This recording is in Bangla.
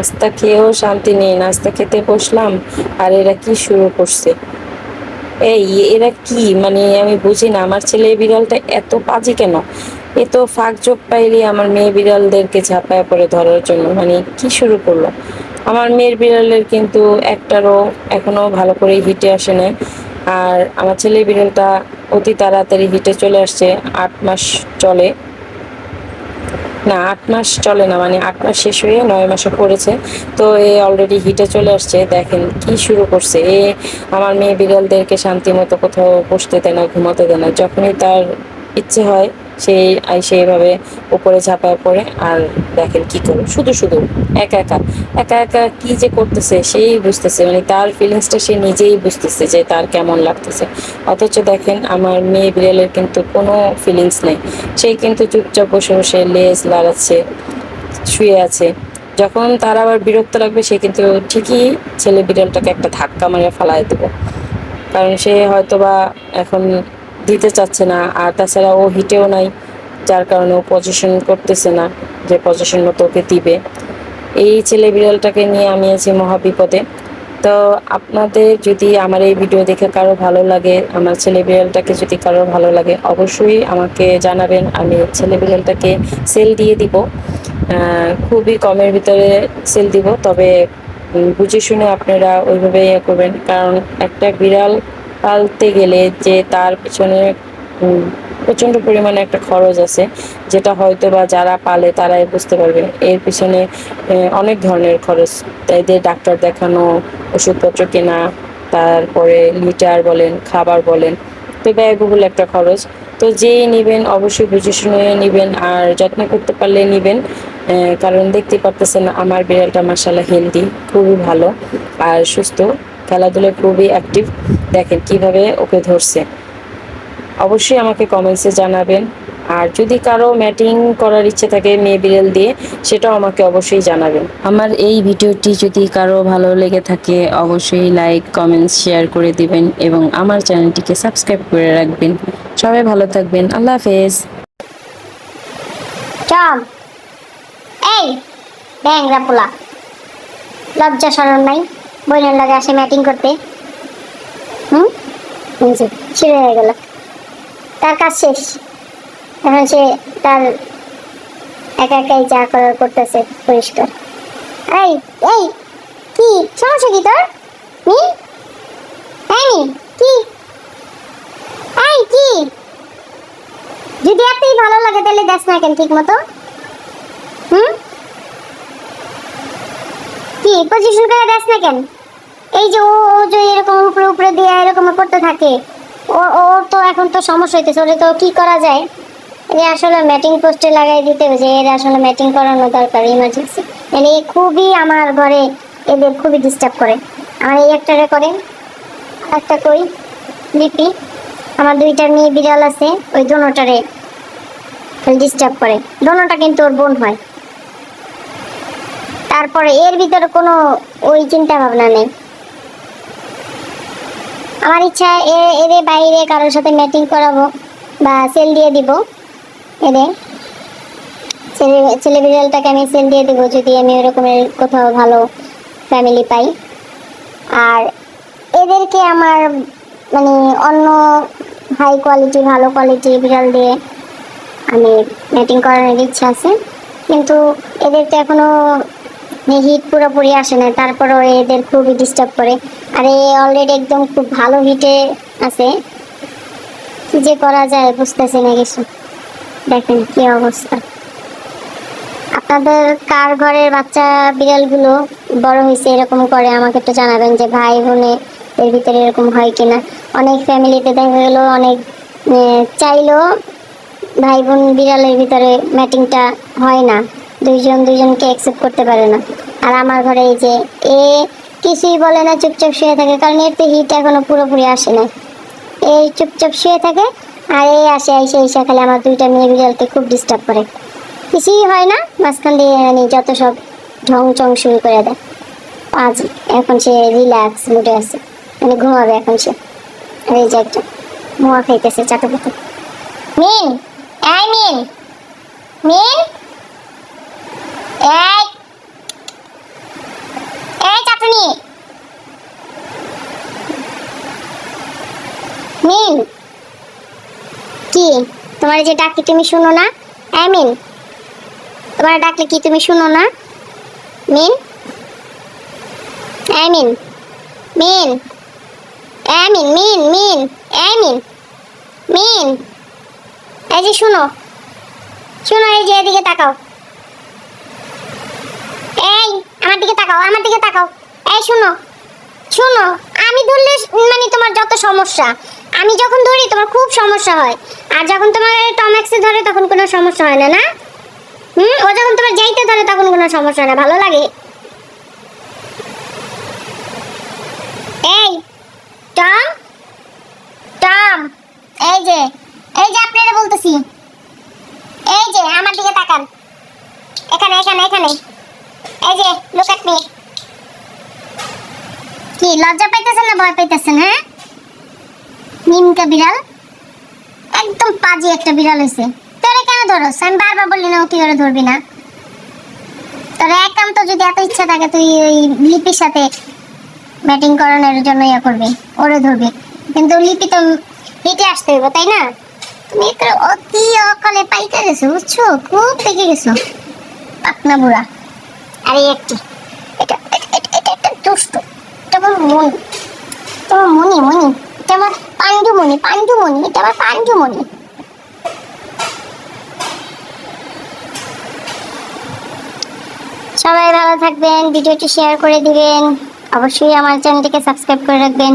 নাস্তা খেয়েও শান্তি নেই। নাস্তা খেতে বসলাম, আর এরা কি শুরু করছে? এই, এরা কি? মানে আমি বুঝি না, আমার ছেলে বিড়ালটা এত পাজি কেন? এ তো ফাঁক চোখ পাইলে আমার মেয়ে বিড়ালদেরকে ঝাঁপায় পড়ে ধরার জন্য। মানে কি শুরু করল? আমার মেয়ের বিড়ালের কিন্তু একটারও এখনও ভালো করে হিটে আসে না আর আমার ছেলে বিড়ালটা অতি তাড়াতাড়ি হিটে চলে আসছে, আট মাস চলে। না, আট মাস চলে না মানে আট মাস শেষ হয়ে নয় মাসে পড়েছে। তো এ অলরেডি হিটে চলে আসছে, দেখেন কি শুরু করছে। এ আমার মেয়ে বিড়ালদেরকে শান্তি মতো কোথাও বসতে দেয় না, ঘুমাতে দেয় না, যখনই তার ইচ্ছে হয় সেই সেইভাবে উপরে ঝাঁপায় পড়ে আর দেখেন কি করে। শুধু শুধু একা একা একা একা কি যে করতেছে সেই বুঝতেছে। মানে তার ফিলিংসটা সে নিজেই বুঝতেছে যে তার কেমন লাগতেছে। অথচ দেখেন আমার মেয়ে বিড়ালের কিন্তু কোনো ফিলিংস নেই। সেই কিন্তু চুপচাপ বসে বসে লেজ লাড়াচ্ছে, শুয়ে আছে। যখন তার আবার বিরক্ত লাগবে, সে কিন্তু ঠিকই ছেলে বিড়ালটাকে একটা ধাক্কা মারিয়ে ফালাই দেবো। কারণ সে হয়তোবা এখন দিতে চাচ্ছে না। আর তাছাড়া ও হিটেও নাই, যার কারণে ও পজিশন করতেছে না যে পজিশন মতো ওকে দিবে। এই ছেলে বিড়ালটাকে নিয়ে আমি আছি মহা বিপদে তো আপনাদের যদি আমার এই ভিডিও দেখে কারও ভালো লাগে, আমার ছেলে বিড়ালটাকে যদি কারও ভালো লাগে, অবশ্যই আমাকে জানাবেন। আমি ছেলে বিড়ালটাকে সেল দিয়ে দিব। খুবই কমের ভিতরে সেল দিব, তবে বুঝে শুনে আপনারা ওইভাবে ইয়ে করবেন। কারণ একটা বিড়াল পালতে গেলে যে তার পিছনে উম, প্রচণ্ড পরিমাণে একটা খরচ আছে যেটা হয়তো বা যারা পালে তারাই বুঝতে পারবে। এর পিছনে অনেক ধরনের খরচ। তাই দিয়ে ডাক্তার দেখানো ওষুধপত্র কেনা তারপরে লিটার বলেন খাবার বলেন তো ব্যয়বহুল একটা খরচ। তো যেই নেবেন অবশ্যই বুঝে শুনে নেবেন আর যত্ন করতে পারলে নেবেন। কারণ দেখতে পারতেছেন আমার বিড়ালটা মাসাল্লাহ হেলদি খুবই ভালো আর সুস্থ। খেলাধুলায় খুবই অ্যাক্টিভ দেখেন কীভাবে ওকে ধরছে। অবশ্যই আমাকে কমেন্টসে জানাবেন। আর যদি কারও ম্যাটিং করার ইচ্ছে থাকে মেয়ে বিড়াল দিয়ে সেটাও আমাকে অবশ্যই জানাবেন। আমার এই ভিডিওটি যদি কারও ভালো লেগে থাকে অবশ্যই লাইক কমেন্টস শেয়ার করে দিবেন এবং আমার চ্যানেলটিকে সাবস্ক্রাইব করে রাখবেন। সবাই ভালো থাকবেন। আল্লাহ হাফেজ। চল। এই ব্যাংরা পোলা। লজ্জা সরণ নাই? বইনের লাগে আসে ম্যাটিং করতে। হুম? বুঝছি ছিঁড়ে হয়ে গেল। তার কাজ শেষ। এখন সে তার একা একাই যা করার করতেছে পরিষ্কার এই এই, কি? সমস্যা কি তোর? এই কি? এই, কি? যদি এতই ভালো লাগে তাহলে দেখ না কেন ঠিক মতো। হুম? কি পজিশন করে দেখ না কেন? এই যে ও যে এরকম উপরে উপরে দিয়ে এরকম করতে থাকে, ও ওর তো এখন তো সমস্যা হইতেছে, ওরে তো কি করা যায়? এ আসলে ম্যাটিং পোস্টে লাগাই দিতে হবে যে, এর আসলে ম্যাটিং করানো দরকার ইমার্জেন্সি মানে এ খুবই আমার ঘরে এদের খুবই ডিস্টার্ব করে। আমার এই একটারে করে একটা কই লিপি আমার দুইটা মেয়ে বিড়াল আছে, ওই দোনোটারে ডিস্টার্ব করে। দোনোটা কিন্তু ওর বোন হয়। তারপরে এর ভিতরে কোনো ওই চিন্তা ভাবনা নেই। আমার ইচ্ছা এদের বাইরে কারোর সাথে ম্যাটিং করাবো বা সেল দিয়ে দিব। এদের। ছেলে ছেলে বিড়ালটাকে আমি সেল দিয়ে দেবো যদি আমি ওরকমের কোথাও ভালো ফ্যামিলি পাই। আর এদেরকে আমার মানে অন্য হাই কোয়ালিটি ভালো কোয়ালিটি বিড়াল দিয়ে আমি ম্যাটিং করানোর ইচ্ছা আছে। কিন্তু এদের তো এখনও হিট পুরোপুরি আসে না, তারপরেও এদের খুবই ডিস্টার্ব করে। আর এ অলরেডি একদম খুব ভালো হিটে আছে। কি যে করা যায়, বুঝতেছি না কিছু। দেখেন কি অবস্থা। আপনাদের কার ঘরের বাচ্চা বিড়ালগুলো বড় হয়েছে, এরকম করে আমাকে একটু জানাবেন যে ভাই বোনে এর ভিতরে এরকম হয় কিনা। অনেক ফ্যামিলিতে দেখা গেলো, অনেক চাইলেও ভাই বোন বিড়ালের ভিতরে ম্যাটিংটা হয় না। দুইজন দুইজনকে অ্যাকসেপ্ট করতে পারে না। আর আমার ঘরে এই যে এ কিছুই বলে না, চুপচাপ শুয়ে থাকে, কারণ এর তো হিট এখনও পুরোপুরি আসে না এই চুপচাপ শুয়ে থাকে, আর এই আসে, এসে এসে খালি আমার দুইটা মেয়ে বিড়ালকে খুব ডিস্টার্ব করে। কিছুই হয় না, মাঝখান দিয়ে মানে যত সব ঢং চং শুরু করে দেয়। আজ এখন সে রিল্যাক্স মুডে আছে মানে ঘুমাবে এখন সে। আর এই যে একটা মোয়া খাইতেছে চাটাপাতা মিন, এই মিন মিন এই মেয়ে মিন কি? তোমার যে ডাকি তুমি শুনো না? মিন তোমার ডাকলে কি তুমি শুনো না? মিন? মিন মিন? মিন মিন মিন মিন মিন। এই যে শুনো। শুনো এই যে এদিকে তাকাও। এই, আমার দিকে তাকাও, আমার দিকে তাকাও। এই শুনো শুনো, আমি ধরলে মানে তোমার যত সমস্যা আমি যখন ধরি, তোমার খুব সমস্যা হয়। আর যখন তোমার টমেক্সে ধরে, তখন কোনো সমস্যা হয় না না? হুম? ও যখন তোমার যাইতে ধরে, তখন কোনো সমস্যা হয় না। ভালো লাগে? এই টম টম এই যে এই যে আপনারা বলতেছি। এই যে, আমার দিকে তাকান। এখানে এখানে এখানে। এই যে লুক মি কি, লজ্জা পাইতেছেন না ভয় পাইতেছেন হ্যাঁ? নিমকা বিড়াল? একদম পাজি একটা বিড়াল হয়েছে তোরে কেন ধরস? আমি বারবার বললি না তুই ওরে ধরবি না? তোর একান্ত যদি এত ইচ্ছা থাকে, তুই ওই লিপির সাথে ব্যাটিং করানোর জন্য ইয়ে করবি, ওরে ধরবি। কিন্তু লিপি তো হেঁটে আসতে হইব, তাই না? তুমি একটা অতি অকালে পাইতে গেছো, বুঝছ? খুব দেখে গেছো। পাকনা বুড়া। আরে একটি এটা, এটা- এটা একটা দুষ্ট। এটা মন। তোমার মনি মনি। এটা আমার পাণ্ডুমণি পাণ্ডুমণি, এটা আমার পাণ্ডুমণি। সবাই ভালো থাকবেন, ভিডিওটি শেয়ার করে দিবেন। অবশ্যই আমার চ্যানেলটিকে সাবস্ক্রাইব করে রাখবেন।